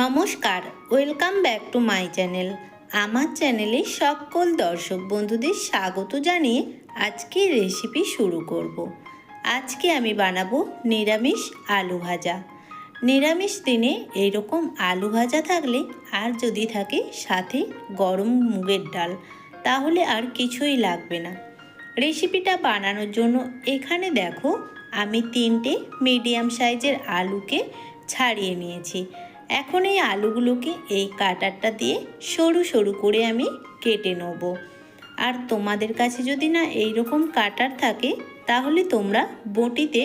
নমস্কার, welcome back to my channel. আমার চ্যানেলে সকল দর্শক বন্ধুদের স্বাগত জানিয়ে আজকে রেসিপি শুরু করব। আজকে আমি বানাবো নিরামিষ আলু ভাজা। নিরামিষ দিনে এইরকম আলু ভাজা থাকলে আর যদি থাকে সাথে গরম মুগের ডাল, তাহলে আর কিছুই লাগবে না। রেসিপিটা বানানোর জন্য এখানে দেখো, আমি তিনটে মিডিয়াম সাইজের আলুকে ছাড়িয়ে নিয়েছি। এখন এই আলুগুলোকে এই কাটারটা দিয়ে সরু সরু করে আমি কেটে নেব। আর তোমাদের কাছে যদি না এই রকম কাটার থাকে, তাহলে তোমরা বটিতে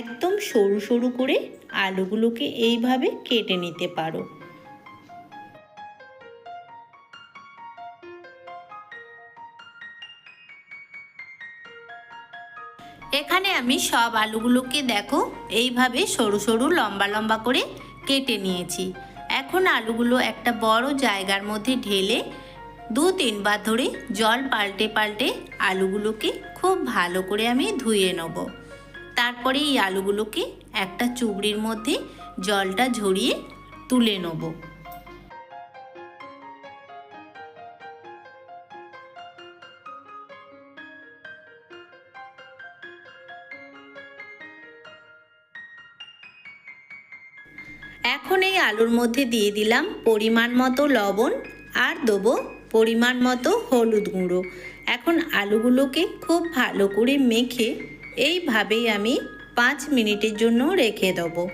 একদম সরু সরু করে আলুগুলোকে এইভাবে কেটে নিতে পারো। এখানে আমি সব আলুগুলোকে দেখো, এইভাবে সরু সরু লম্বা লম্বা করে কেটে নিয়েছি। এখন আলুগুলো একটা বড় জায়গার মধ্যে ঢেলে দু তিনবার ধরে জল পাল্টে পাল্টে আলুগুলোকে খুব ভালো করে আমি ধুয়ে নেব। তারপরে এই আলুগুলোকে একটা চুবড়ির মধ্যে জলটা ঝরিয়ে তুলে নেব। এখন এই আলুর মধ্যে দিয়ে দিলাম পরিমাণ মতো লবণ আর দেবো পরিমাণ মতো হলুদ গুঁড়ো। এখন আলুগুলোকে খুব ভালো করে মেখে এইভাবেই আমি পাঁচ মিনিটের জন্য রেখে দেবো।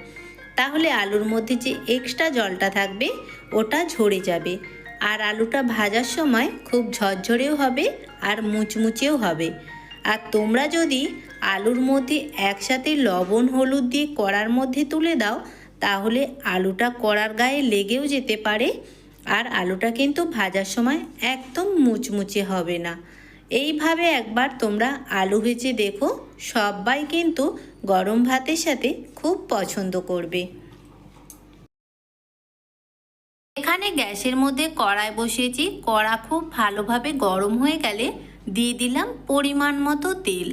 তাহলে আলুর মধ্যে যে এক্সট্রা জলটা থাকবে, ওটা ঝরে যাবে। আর আলুটা ভাজার সময় খুব ঝরঝরেও হবে আর মুচমুচেও হবে। আর তোমরা যদি আলুর মধ্যে একসাথে লবণ হলুদ দিয়ে কড়ার মধ্যে তুলে দাও তাহলে আলুটা কড়ার গায়ে লেগেও যেতে পারে। আর আলুটা কিন্তু ভাজার সময় একদম মুচমুচে হবে না। এইভাবে একবার তোমরা আলু ভেজে দেখো, সবাই কিন্তু গরম ভাতের সাথে খুব পছন্দ করবে। এখানে গ্যাসের মধ্যে কড়াই বসিয়েছি। কড়া খুব ভালোভাবে গরম হয়ে গেলে দিয়ে দিলাম পরিমাণ মতো তেল।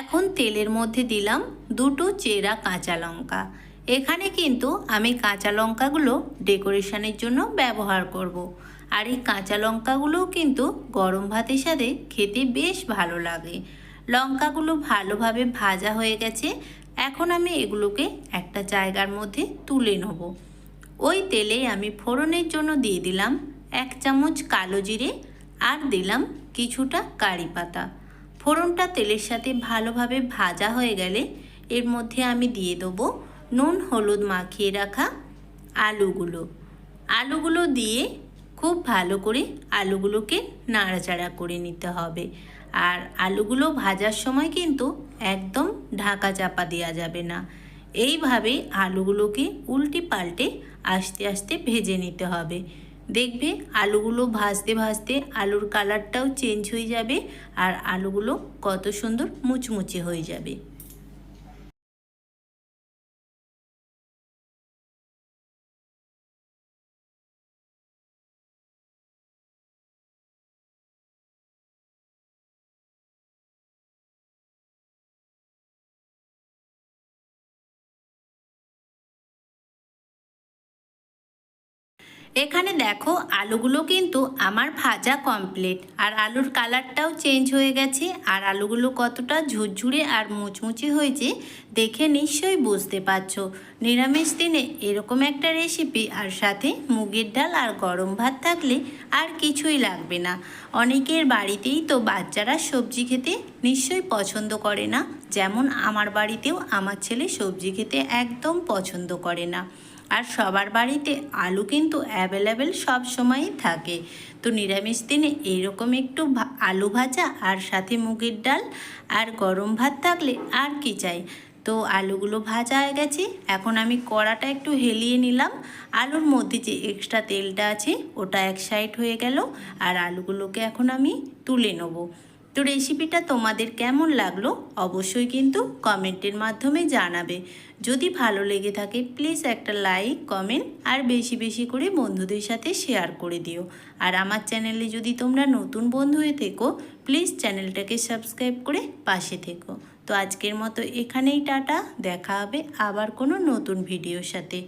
এখন তেলের মধ্যে দিলাম দুটো চেরা কাঁচা লঙ্কা। এখানে কিন্তু আমি কাঁচা লঙ্কাগুলো ডেকোরেশনের জন্য ব্যবহার করব। আর এই কাঁচা লঙ্কাগুলোও কিন্তু গরম ভাতের সাথে খেতে বেশ ভালো লাগে। লঙ্কাগুলো ভালোভাবে ভাজা হয়ে গেছে। এখন আমি এগুলোকে একটা জায়গার মধ্যে তুলে নেব। ওই তেলে আমি ফোড়নের জন্য দিয়ে দিলাম এক চামচ কালো জিরে আর দিলাম কিছুটা কারি পাতা। ফোড়নটা তেলের সাথে ভালোভাবে ভাজা হয়ে গেলে এর মধ্যে আমি দিয়ে দেবো নুন হলুদ মাখিয়ে রাখা আলুগুলো। আলুগুলো দিয়ে খুব ভালো করে আলুগুলোকে নাড়াচাড়া করে নিতে হবে। আর আলুগুলো ভাজার সময় কিন্তু একদম ঢাকা চাপা দেওয়া যাবে না। এইভাবে আলুগুলোকে উল্টে পাল্টে আস্তে আস্তে ভেজে নিতে হবে। দেখবে আলুগুলো ভাজতে ভাজতে আলুর কালারটাও চেঞ্জ হয়ে যাবে আর আলুগুলো কত সুন্দর মুচমুচে হয়ে যাবে। এখানে দেখো, আলুগুলো কিন্তু আমার ভাজা কমপ্লিট আর আলুর কালারটাও চেঞ্জ হয়ে গেছে। আর আলুগুলো কতটা ঝুরঝুরে আর মুচমুচে হয়েছে, দেখে নিশ্চয়ই বুঝতে পারছ। নিরামিষ দিনে এরকম একটা রেসিপি আর সাথে মুগের ডাল আর গরম ভাত থাকলে আর কিছুই লাগবে না। অনেকের বাড়িতেই তো বাচ্চারা সবজি খেতে নিশ্চয়ই পছন্দ করে না। যেমন আমার বাড়িতেও আমার ছেলে সবজি খেতে একদম পছন্দ করে না। আর সবার বাড়িতে আলু কিন্তু অ্যাভেলেবেল সব সময়ই থাকে। তো নিরামিষ দিনে এইরকম একটু আলু ভাজা আর সাথে মুগের ডাল আর গরম ভাত থাকলে আর কি চাই? তো আলুগুলো ভাজা হয়ে গেছে, এখন আমি কড়াটা একটু হেলিয়ে নিলাম। আলুর মধ্যে যে এক্সট্রা তেলটা আছে, ওটা এক সাইড হয়ে গেল। আর আলুগুলোকে এখন আমি তুলে নেব। তো রেসিপিটা তোমাদের কেমন লাগল অবশ্যই কিন্তু কমেন্টের মাধ্যমে জানাবে। যদি ভালো লেগে থাকে প্লিজ একটা লাইক কমেন্ট আর বেশি বেশি করে বন্ধুদের সাথে শেয়ার করে দিও। আর আমার চ্যানেলে যদি তোমরা নতুন বন্ধু হয়ে থেকো প্লিজ চ্যানেলটাকে সাবস্ক্রাইব করে পাশে থেকো। তো আজকের মতো এখানেই টাটা, দেখা হবে আবার কোনো নতুন ভিডিওর সাথে।